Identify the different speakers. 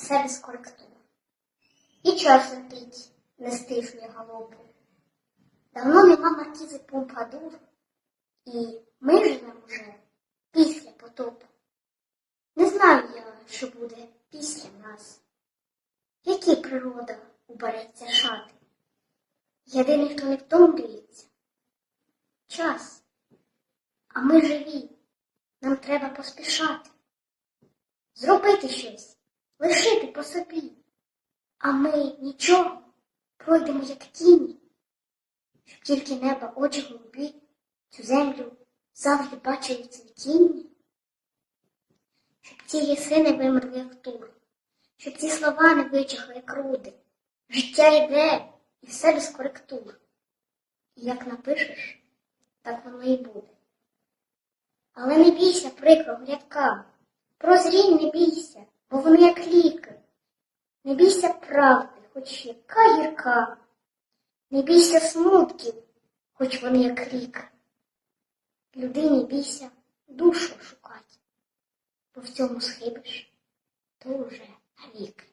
Speaker 1: все без коректур. І час летить, не стишує галопу. Давно нема маркізи Помпадур, і ми живемо вже після потопу. Не знаю я, що буде після нас. Які природа убереться шати? Єдиний, хто не втомлюється. Час. А ми живі. Нам треба поспішати. Зробити щось, лишити по собі. А ми нічого пройдемо як тіні, щоб тільки неба очі голубі, цю землю завжди бачили цвітінні, щоб ці ліси не вимерли як тур, щоб ці слова не вичахли як руди. Життя йде і все без коректур. І як напишеш, так воно і буде. Але не бійся прикрого рядка, прозрінь не бійся, бо вони як ліки. Не бійся правди, хоч яка гірка, не бійся смутків, хоч вони як ліки. Людині бійся душу шукати, бо в цьому схибиш, то вже навіки.